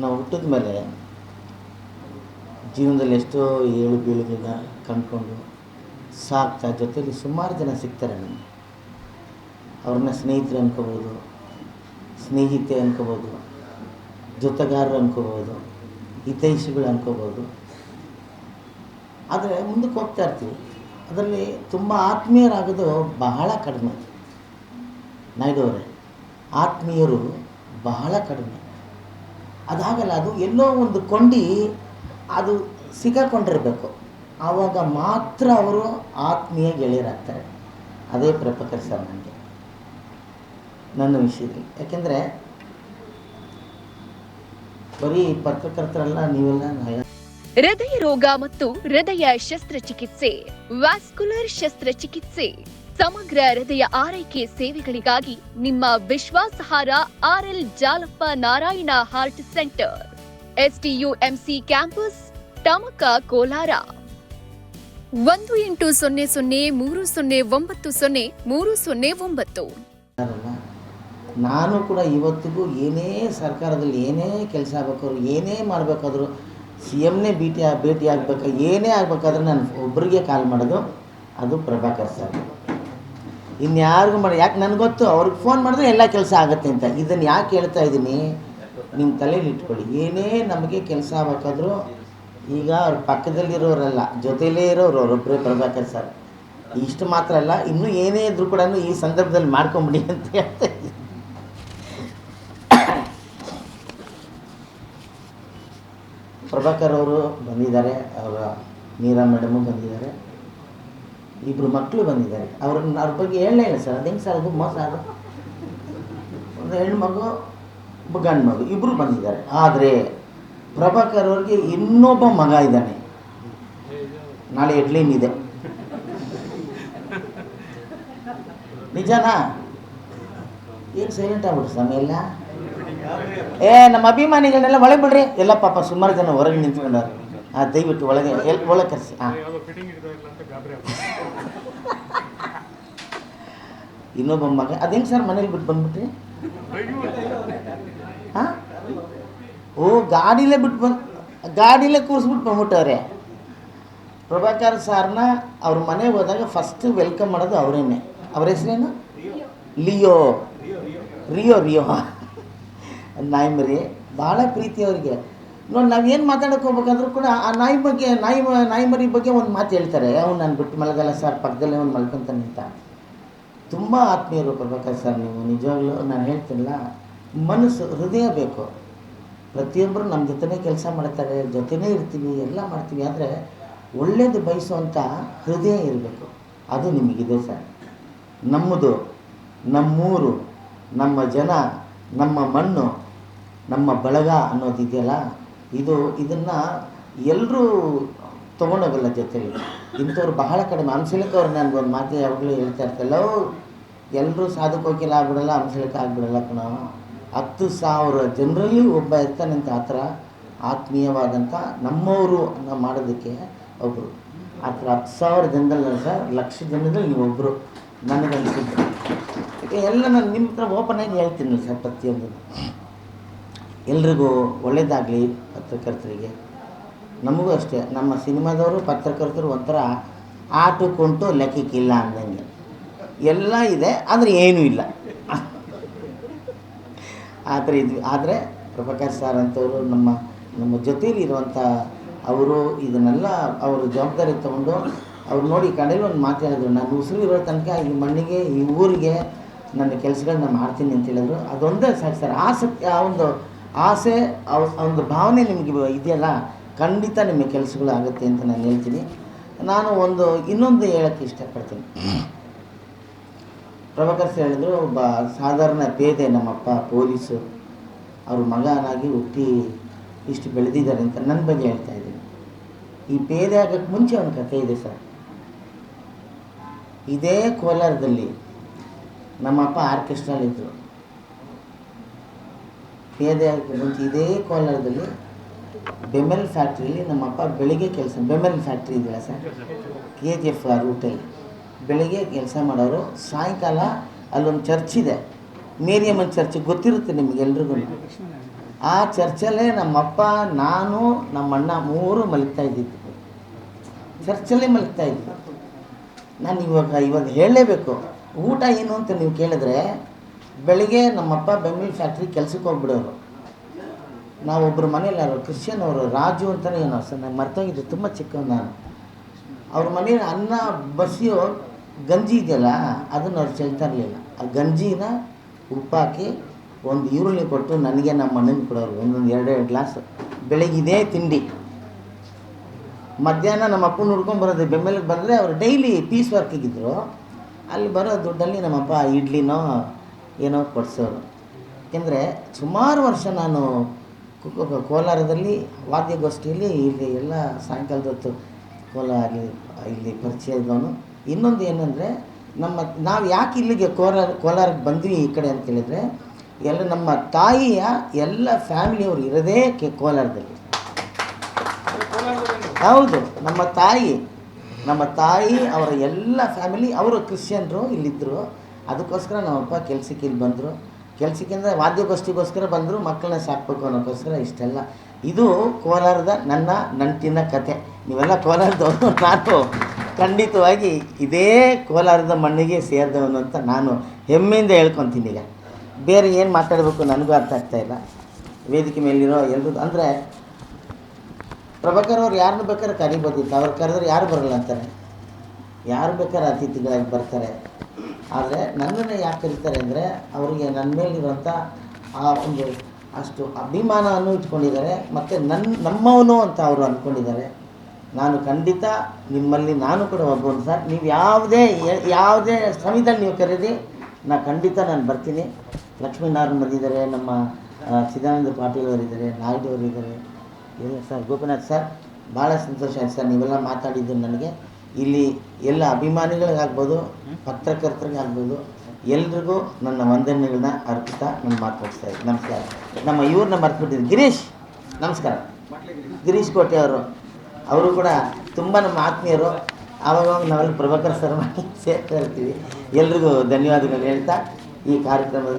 ನಾವು ಹುಟ್ಟಿದ ಮೇಲೆ ಜೀವನದಲ್ಲಿ ಎಷ್ಟೋ ಏಳು ಬೀಳುಗಳನ್ನ ಕಂಡ್ಕೊಂಡು ಸಾಕ್ತಾ ಜೊತೆಯಲ್ಲಿ ಸುಮಾರು ಜನ ಸಿಗ್ತಾರೆ ನಮಗೆ. ಅವ್ರನ್ನ ಸ್ನೇಹಿತರು ಅನ್ಕೋಬೋದು, ಸ್ನೇಹಿತೆ ಅನ್ಕೋಬೋದು, ಜೊತೆಗಾರರು ಅನ್ಕೋಬೋದು, ಹಿತೈಷಿಗಳು ಅನ್ಕೋಬೋದು. ಆದರೆ ಮುಂದಕ್ಕೆ ಹೋಗ್ತಾ ಇರ್ತೀವಿ. ಅದರಲ್ಲಿ ತುಂಬ ಆತ್ಮೀಯರಾಗೋದು ಬಹಳ ಕಡಿಮೆ. ನಾಯ್ಡು ಅವರೇ, ಆತ್ಮೀಯರು ಬಹಳ ಕಡಿಮೆ. ಅದಾಗಲ್ಲ, ಅದು ಎಲ್ಲೋ ಒಂದು ಕೊಂಡಿ ಅದು ಸಿಕ್ಕಾಕೊಂಡಿರ್ಬೇಕು. ಆವಾಗ ಮಾತ್ರ ಅವರು ಆತ್ಮೀಯ ಗೆಳೆಯರಾಗ್ತಾರೆ ಅದೇ ಪ್ರಭಾಕರ್ ಸರ್ ನನಗೆ ನನ್ನ ವಿಷಯದಲ್ಲಿ. ಯಾಕೆಂದರೆ ಬರೀ ಪತ್ರಕರ್ತರಲ್ಲ, ನೀವೆಲ್ಲ ಹೃದಯ ರೋಗ ಮತ್ತು ಹೃದಯ ಶಸ್ತ್ರಚಿಕಿತ್ಸೆ, ವ್ಯಾಸ್ಕುಲರ್ ಶಸ್ತ್ರಚಿಕಿತ್ಸೆ. ಸಮಗ್ರ ಹೃದಯ ಆರೈಕೆ ಸೇವೆಗಳಿಗಾಗಿ ನಿಮ್ಮ ವಿಶ್ವಾಸಾರ್ಹ RL Jalappa Narayana heart centre. SDUMC campus, Tamaka Kolar. ಒಂದು ಎಂಟು ಸೊನ್ನೆ ಸೊನ್ನೆ ಮೂರು ಸೊನ್ನೆ ಒಂಬತ್ತು ಸೊನ್ನೆ ಮೂರು ಸೊನ್ನೆ ಒಂಬತ್ತು. ನಾನು ಕೂಡ ಇವತ್ತಿಗೂ ಏನೇ ಸರ್ಕಾರದಲ್ಲಿ ಏನೇ ಕೆಲಸ ಆಗ್ಬೇಕಾದ್ರು, ಏನೇ ಮಾಡಬೇಕಾದ್ರು ಸಿ ಎಮ್ನೇ ಭೇಟಿ ಭೇಟಿ ಆಗಬೇಕಾ, ಏನೇ ಆಗಬೇಕಾದ್ರೆ ನಾನು ಒಬ್ಬರಿಗೆ ಕಾಲ್ ಮಾಡೋದು, ಅದು ಪ್ರಭಾಕರ್ ಸರ್. ಇನ್ಯಾರಿಗೂ ಮಾಡಿ ಯಾಕೆ ನನಗೆ ಗೊತ್ತು? ಅವ್ರಿಗೆ ಫೋನ್ ಮಾಡಿದ್ರೆ ಎಲ್ಲ ಕೆಲಸ ಆಗುತ್ತೆ ಅಂತ. ಇದನ್ನು ಯಾಕೆ ಹೇಳ್ತಾ ಇದ್ದೀನಿ? ನಿಮ್ಮ ತಲೆಯಲ್ಲಿ ಇಟ್ಕೊಳ್ಳಿ. ಏನೇ ನಮಗೆ ಕೆಲಸ ಆಗಬೇಕಾದ್ರೂ ಈಗ ಅವ್ರ ಪಕ್ಕದಲ್ಲಿರೋರಲ್ಲ ಜೊತೆಯಲ್ಲೇ ಇರೋರು ಅವರೊಬ್ಬರೇ ಪ್ರಭಾಕರ್ ಸರ್. ಇಷ್ಟು ಮಾತ್ರ ಅಲ್ಲ, ಇನ್ನೂ ಏನೇ ಇದ್ರೂ ಕೂಡ ಈ ಸಂದರ್ಭದಲ್ಲಿ ಮಾಡ್ಕೊಂಬಿಡಿ ಅಂತ ಹೇಳ್ತಾ ಪ್ರಭಾಕರ್ ಅವರು ಬಂದಿದ್ದಾರೆ, ಅವರ ಮೀರಾ ಮೇಡಮು ಬಂದಿದ್ದಾರೆ. ಇಬ್ಬರು ಮಕ್ಕಳು ಬಂದಿದ್ದಾರೆ. ಅವ್ರನ್ನ ಅವ್ರ ಬಗ್ಗೆ ಹೇಳಲೇ ಇಲ್ಲ ಸರ್. ಅದು ಹೆಂಗೆ ಸರ್ ಅದು ಮೋಸ ಅದು? ಒಂದು ಹೆಣ್ಮಗು ಒಬ್ಬ ಗಂಡು ಮಗು ಇಬ್ಬರು ಬಂದಿದ್ದಾರೆ. ಆದರೆ ಪ್ರಭಾಕರ್ ಅವ್ರಿಗೆ ಇನ್ನೊಬ್ಬ ಮಗ ಇದ್ದಾನೆ. ನಾಳೆ ಹೆಡ್ಲೈನ್ ಇದೆ. ನಿಜನಾ? ಏನು ಸೈಲೆಂಟ್ ಆಗ್ಬಿಟ್ರು ಸ್ವಾಮಿ ಎಲ್ಲ? ಏ, ನಮ್ಮ ಅಭಿಮಾನಿಗಳನ್ನೆಲ್ಲ ಒಳಗೆ ಬಿಡ್ರಿ. ಎಲ್ಲ ಪಾಪ ಸುಮಾರು ಜನ ಹೊರಗೆ ನಿಂತ್ಕೊಂಡವ್ರು. ಹಾಂ ದಯವಿಟ್ಟು ಒಳಗೆ ಎಲ್ ಒಳಗೆ ಕರೆಸಿ. ಇನ್ನೊಬ್ಬ ಮಗ ಅದೇನು ಸರ್ ಮನೇಲಿ ಬಿಟ್ಟು ಬಂದ್ಬಿಟ್ರಿ? ಹಾಂ ಓ, ಗಾಡಿಲೇ ಬಿಟ್ಟು ಬಂದು, ಗಾಡಿಲೇ ಕೂರಿಸ್ಬಿಟ್ಟು ಬಂದ್ಬಿಟ್ಟವ್ರೆ. ಪ್ರಭಾಕರ್ ಸಾರ್ನ ಅವ್ರ ಮನೆಗೆ ಹೋದಾಗ ಫಸ್ಟ್ ವೆಲ್ಕಮ್ ಮಾಡೋದು ಅವರೇನೆ. ಅವ್ರ ಹೆಸರೇನು? ಲಿಯೋ. ರಿಯೋ ರಿಯೋ ನಾಯಿ ಮರಿ ಭಾಳ ಪ್ರೀತಿ ಅವ್ರಿಗೆ. ನೋಡಿ ಏನು ಮಾತಾಡೋಕೆ ಹೋಗ್ಬೇಕಂದ್ರೂ ಕೂಡ ಆ ನಾಯಿ ಬಗ್ಗೆ, ನಾಯಿ ನಾಯಿ ಮರಿ ಬಗ್ಗೆ ಒಂದು ಮಾತು ಹೇಳ್ತಾರೆ. ಅವ್ನು ನಾನು ಬಿಟ್ಟು ಮಲಗಲ್ಲ ಸರ್, ಪಕ್ಕದಲ್ಲೇ ಅವ್ನು ಮಲ್ಕೊಂತ ನಿಂತ ತುಂಬ ಆತ್ಮೀಯರು ಬರ್ಬೇಕಾದ್ರೆ ಸರ್ ನೀವು? ನಿಜವಾಗ್ಲೂ ನಾನು ಹೇಳ್ತಿಲ್ಲ. ಮನಸ್ಸು, ಹೃದಯ ಬೇಕು. ಪ್ರತಿಯೊಬ್ಬರು ನಮ್ಮ ಜೊತೆನೇ ಕೆಲಸ ಮಾಡ್ತಾರೆ, ಜೊತೆನೇ ಇರ್ತೀವಿ, ಎಲ್ಲ ಮಾಡ್ತೀವಿ. ಆದರೆ ಒಳ್ಳೇದು ಬಯಸುವಂಥ ಹೃದಯ ಇರಬೇಕು. ಅದು ನಿಮಗಿದೆ ಸರ್. ನಮ್ಮದು, ನಮ್ಮೂರು, ನಮ್ಮ ಜನ, ನಮ್ಮ ಮಣ್ಣು, ನಮ್ಮ ಬಳಗ ಅನ್ನೋದಿದೆಯಲ್ಲ ಇದು ಇದನ್ನು ಎಲ್ಲರೂ ತೊಗೊಂಡೋಗಲ್ಲ ಜೊತೆಲಿ. ಇಂಥವ್ರು ಬಹಳ ಕಡಿಮೆ. ಅವ್ರು ಒಂದು ಮಾತು ಯಾವಾಗಲೂ ಹೇಳ್ತಾ ಇರ್ತಾರಲ್ಲ ಎಲ್ಲರೂ ಸಾಧಕೋಕಿಲ್ಲ ಆಗ್ಬಿಡಲ್ಲ ಅಂಶಲಿಕ್ಕೆ ಆಗ್ಬಿಡಲ್ಲ ಕಣ. ಹತ್ತು ಸಾವಿರ ಜನರಲ್ಲಿ ಒಬ್ಬ ಇರ್ತಾನೆ ಅಂತ ಆ ಥರ ಆತ್ಮೀಯವಾದಂಥ ನಮ್ಮವರು ನಾವು ಮಾಡೋದಕ್ಕೆ ಒಬ್ಬರು ಆ ಥರ ಹತ್ತು ಸಾವಿರ ಜನದಲ್ಲ ಸರ್, ಲಕ್ಷ ಜನದಲ್ಲಿ ನೀವೊಬ್ಬರು ನನಗನ್ಸಿದ್ದು ಈಗ ಎಲ್ಲ ನಾನು ನಿಮ್ಮ ಹತ್ರ ಓಪನ್ ಆಗಿ ಹೇಳ್ತೀನಿ ಸರ್ ಪ್ರತಿಯೊಂದು ಎಲ್ರಿಗೂ ಒಳ್ಳೆಯದಾಗಲಿ ಪತ್ರಕರ್ತರಿಗೆ. ನಮಗೂ ಅಷ್ಟೇ, ನಮ್ಮ ಸಿನಿಮಾದವರು ಪತ್ರಕರ್ತರು ಒಂಥರ ಆಟಕ್ಕುಂಟು ಲೆಕ್ಕಕ್ಕಿಲ್ಲ ಅಂದಂಗೆ. ಎಲ್ಲ ಇದೆ, ಆದರೆ ಏನೂ ಇಲ್ಲ. ಆ ಥರ ಇದ್ವಿ. ಆದರೆ ಪ್ರಭಾಕರ್ ಸರ್ ಅಂತವರು ನಮ್ಮ ನಮ್ಮ ಜೊತೇಲಿ ಇರುವಂಥ ಅವರು ಇದನ್ನೆಲ್ಲ ಅವರು ಜವಾಬ್ದಾರಿ ತಗೊಂಡು ಅವ್ರು ನೋಡಿ ಕಡೆಯಲ್ಲಿ ಒಂದು ಮಾತಾಡಿದ್ರು ನಾನು ಉಸಿರು ಇರೋ ತನಕ ಈ ಮಣ್ಣಿಗೆ, ಈ ಊರಿಗೆ ನನ್ನ ಕೆಲಸಗಳನ್ನ ಮಾಡ್ತೀನಿ ಅಂತ ಹೇಳಿದ್ರು. ಅದೊಂದೇ ಸಾಕು ಸರ್, ಆಸಕ್ತಿ, ಆ ಒಂದು ಆಸೆ ಒಂದು ಭಾವನೆ ನಿಮಗೆ ಇದೆಯಲ್ಲ, ಖಂಡಿತ ನಿಮಗೆ ಕೆಲಸಗಳು ಆಗುತ್ತೆ ಅಂತ ನಾನು ಹೇಳ್ತೀನಿ. ನಾನು ಒಂದು, ಇನ್ನೊಂದು ಹೇಳೋಕ್ಕೆ ಇಷ್ಟಪಡ್ತೀನಿ. ಪ್ರಭಾಕರ್ ಸರ್ ಹೇಳಿದ್ರು, ಒಬ್ಬ ಸಾಧಾರಣ ಪೇದೆ ನಮ್ಮಪ್ಪ, ಪೊಲೀಸು, ಅವ್ರ ಮಗನಾಗಿ ಹುಟ್ಟಿ ಇಷ್ಟು ಬೆಳೆದಿದ್ದಾರೆ ಅಂತ ನನ್ನ ಬಗ್ಗೆ ಹೇಳ್ತಾ ಇದ್ದೀನಿ. ಈ ಪೇದೆ ಆಗೋಕ್ಕೆ ಮುಂಚೆ ಒಂದು ಕಥೆ ಇದೆ ಸರ್. ಇದೇ ಕೋಲಾರದಲ್ಲಿ ನಮ್ಮಪ್ಪ ಆರ್ಕೆಸ್ಟ್ರಲ್ಲಿದ್ದರು ಪೇದೆ ಮುಂಚೆ ಇದೇ ಕೋಲಾರದಲ್ಲಿ ಬೆಮೆಲ್ ಫ್ಯಾಕ್ಟ್ರಿಲಿ ನಮ್ಮಪ್ಪ ಬೆಳಿಗ್ಗೆ ಕೆಲಸ ಬೆಮೆಲ್ ಫ್ಯಾಕ್ಟ್ರಿ ಇದೆಯಲ್ಲ ಸರ್? ಕೆ ಜಿ ಎಫ್ ರೂಟಲ್ಲಿ ಬೆಳಿಗ್ಗೆ ಕೆಲಸ ಮಾಡೋರು, ಸಾಯಂಕಾಲ ಅಲ್ಲೊಂದು ಚರ್ಚ್ ಇದೆ. ಮೇರಿಯಮ್ಮನ ಚರ್ಚ್ ಗೊತ್ತಿರುತ್ತೆ ನಿಮಗೆಲ್ರಿಗೂ ಆ ಚರ್ಚಲ್ಲೇ ನಮ್ಮಪ್ಪ ನಾನು, ನಮ್ಮ ಅಣ್ಣ ಮೂರು ಮಲಗ್ತಾ ಇದ್ದಿದ್ದು. ಚರ್ಚಲ್ಲೇ ಮಲಗ್ತಾ ಇದ್ವಿ. ನಾನು ಇವಾಗ ಇವಾಗ ಹೇಳಲೇಬೇಕು. ಊಟ ಏನು ಅಂತ ನೀವು ಕೇಳಿದ್ರೆ ಬೆಳಿಗ್ಗೆ ನಮ್ಮಪ್ಪ ಬೆಂಗಳೂರು ಫ್ಯಾಕ್ಟ್ರಿ ಕೆಲ್ಸಕ್ಕೆ ಹೋಗ್ಬಿಡೋರು. ನಾವೊಬ್ಬರು ಮನೇಲಿ ಅವರು ಕ್ರಿಶ್ಚಿಯನ್ ಅವರು, ರಾಜು ಅಂತಲೇ ಏನೋ ಸರ್ ನಾನು ಮರ್ತೋಗಿದ್ದೆ ತುಂಬ ಚಿಕ್ಕವನು ನಾನು. ಅವ್ರ ಮನೇಲಿ ಅನ್ನ ಬಸಿಯೋ ಗಂಜಿ ಇದೆಯಲ್ಲ, ಅದನ್ನು ಅವ್ರು ಚೆಲ್ತಾ ಇರಲಿಲ್ಲ. ಆ ಗಂಜಿನ ಉಪ್ಪಾಕಿ ಒಂದು ಈರುಳ್ಳಿ ಕೊಟ್ಟು ನನಗೆ ನಮ್ಮ ಅಣ್ಣನ ಕೊಡೋರು, ಒಂದೊಂದು ಎರಡೆರಡು ಗ್ಲಾಸ್ ಬೆಳಗ್ಗೆ ಇದೇ ತಿಂಡಿ. ಮಧ್ಯಾಹ್ನ ನಮ್ಮ ಅಪ್ಪನ ಹುಡ್ಕೊಂಡು ಬರೋದು, ಬೆಂಬಲಿಗೆ ಬಂದರೆ ಅವರು ಡೈಲಿ ಪೀಸ್ ವರ್ಕಿಗಿದ್ರು ಅಲ್ಲಿ ಬರೋ ದುಡ್ಡಲ್ಲಿ ನಮ್ಮಪ್ಪ ಇಡ್ಲಿನೋ ಏನೋ ಕೊಡಿಸೋರು. ಯಾಕೆಂದರೆ ಸುಮಾರು ವರ್ಷ ನಾನು ಕೋಲಾರದಲ್ಲಿ ವಾದ್ಯಗೋಷ್ಠಿಯಲ್ಲಿ ಇಲ್ಲಿ ಎಲ್ಲ ಸಾಯಂಕಾಲದ ಹೊತ್ತು ಕೋಲಾರ ಇಲ್ಲಿ ಪರಿಚಯ ಇದ್ದವನು. ಇನ್ನೊಂದು ಏನಂದರೆ ನಮ್ಮ, ನಾವು ಯಾಕೆ ಇಲ್ಲಿಗೆ ಕೋಲಾರ, ಕೋಲಾರಕ್ಕೆ ಬಂದ್ವಿ ಈ ಕಡೆ ಅಂತ ಕೇಳಿದರೆ ಎಲ್ಲ ನಮ್ಮ ತಾಯಿಯ ಎಲ್ಲ ಫ್ಯಾಮಿಲಿಯವರು ಇರೋದೇ ಕೆ, ಕೋಲಾರದಲ್ಲಿ. ಹೌದು, ನಮ್ಮ ತಾಯಿ ನಮ್ಮ ತಾಯಿ, ಅವರ ಎಲ್ಲ ಫ್ಯಾಮಿಲಿ, ಅವರು ಕ್ರಿಶ್ಚಿಯನ್ರು ಇಲ್ಲಿದ್ದರು ಅದಕ್ಕೋಸ್ಕರ ನಮ್ಮಪ್ಪ ಕೆಲಸಕ್ಕೆ ಇಲ್ಲಿ ಬಂದರು. ಕೆಲಸಕ್ಕಿಂತ ವಾದ್ಯಗೋಷ್ಠಿಗೋಸ್ಕರ ಬಂದರು, ಮಕ್ಕಳನ್ನ ಸಾಕಬೇಕು ಅನ್ನೋಕ್ಕೋಸ್ಕರ ಇಷ್ಟೆಲ್ಲ. ಇದು ಕೋಲಾರದ ನನ್ನ ನಂಟಿನ ಕತೆ. ನೀವೆಲ್ಲ ಕೋಲಾರದವರು ನಾನು ಖಂಡಿತವಾಗಿ ಇದೇ ಕೋಲಾರದ ಮಣ್ಣಿಗೆ ಸೇರಿದವನು ಅಂತ ನಾನು ಹೆಮ್ಮೆಯಿಂದ ಹೇಳ್ಕೊತೀನಿ ಈಗ. ಬೇರೆ ಏನು ಮಾತಾಡಬೇಕು ನನಗೂ ಅರ್ಥ ಆಗ್ತಾ ಇಲ್ಲ. ವೇದಿಕೆ ಮೇಲಿರೋ ಎಲ್ರಿಗೂ ಅಂದರೆ ಪ್ರಭಾಕರ್ ಅವ್ರು ಯಾರನ್ನ ಬೇಕಾದ್ರೆ ಕರಿಬೋದಿತ್ತು ಅವ್ರು ಕರೆದ್ರೆ ಯಾರು ಬರಲ್ಲ ಅಂತಾರೆ. ಯಾರು ಬೇಕಾದ್ರೆ ಅತಿಥಿಗಳಾಗಿ ಬರ್ತಾರೆ. ಆದರೆ ನನ್ನನ್ನು ಯಾಕೆ ಕರೀತಾರೆ ಅಂದರೆ ಅವರಿಗೆ ನನ್ನ ಮೇಲಿರುವಂಥ ಆ ಒಂದು ಅಷ್ಟು ಅಭಿಮಾನವನ್ನು ಇಟ್ಕೊಂಡಿದ್ದಾರೆ ಮತ್ತು ನನ್ನ ನಮ್ಮವನು ಅಂತ ಅವರು ಅಂದ್ಕೊಂಡಿದ್ದಾರೆ ನಾನು ಖಂಡಿತ ನಿಮ್ಮಲ್ಲಿ ನಾನು ಕೂಡ ಒಬ್ಬನು ಸರ್. ನೀವು ಯಾವುದೇ ಯಾವುದೇ ಸಮಯದಲ್ಲಿ ನೀವು ಕರೀರಿ ನಾನು ಖಂಡಿತ ನಾನು ಬರ್ತೀನಿ. ಲಕ್ಷ್ಮೀನಾರಾಯಣ ಬಂದಿದ್ದಾರೆ, ನಮ್ಮ ಸಿದ್ದಾನಂದ ಪಾಟೀಲ್ ಅವರಿದ್ದಾರೆ, ನಾಯ್ಡು ಅವರಿದ್ದಾರೆ. ಇಲ್ಲ ಸರ್, ಗೋಪಿನಾಥ್ ಸರ್ ಭಾಳ ಸಂತೋಷ ಆಯ್ತು ಸರ್, ನೀವೆಲ್ಲ ಮಾತಾಡಿದ್ದು ನನಗೆ. ಇಲ್ಲಿ ಎಲ್ಲ ಅಭಿಮಾನಿಗಳಿಗಾಗ್ಬೋದು ಪತ್ರಕರ್ತರಿಗಾಗ್ಬೋದು ಎಲ್ರಿಗೂ ನನ್ನ ವಂದನೆಗಳನ್ನ ಅರ್ಪಿಸ್ತಾ ನನ್ನ ಮಾತು ಮುಗಿಸ್ತಾ ಇದ್ದೀನಿ. ನಮಸ್ಕಾರ. ನಮ್ಮ ಇವ್ರನ್ನ ಮರ್ತ್ಬಿಟ್ಟಿದ್ದೀನಿ. ಗಿರೀಶ್ ನಮಸ್ಕಾರ. ಗಿರೀಶ್ ಕೋಟೆ ಅವರು ಅವರು ಕೂಡ ತುಂಬ ನಮ್ಮ ಆತ್ಮೀಯರು. ಆವಾಗ ನಾವೆಲ್ಲ ಪ್ರಭಾಕರ್ ಸರ್ ಮಾಡಿ ಸೇರ್ತಾ ಇರ್ತೀವಿ. ಎಲ್ರಿಗೂ ಧನ್ಯವಾದಗಳು ಹೇಳ್ತಾ ಈ ಕಾರ್ಯಕ್ರಮದ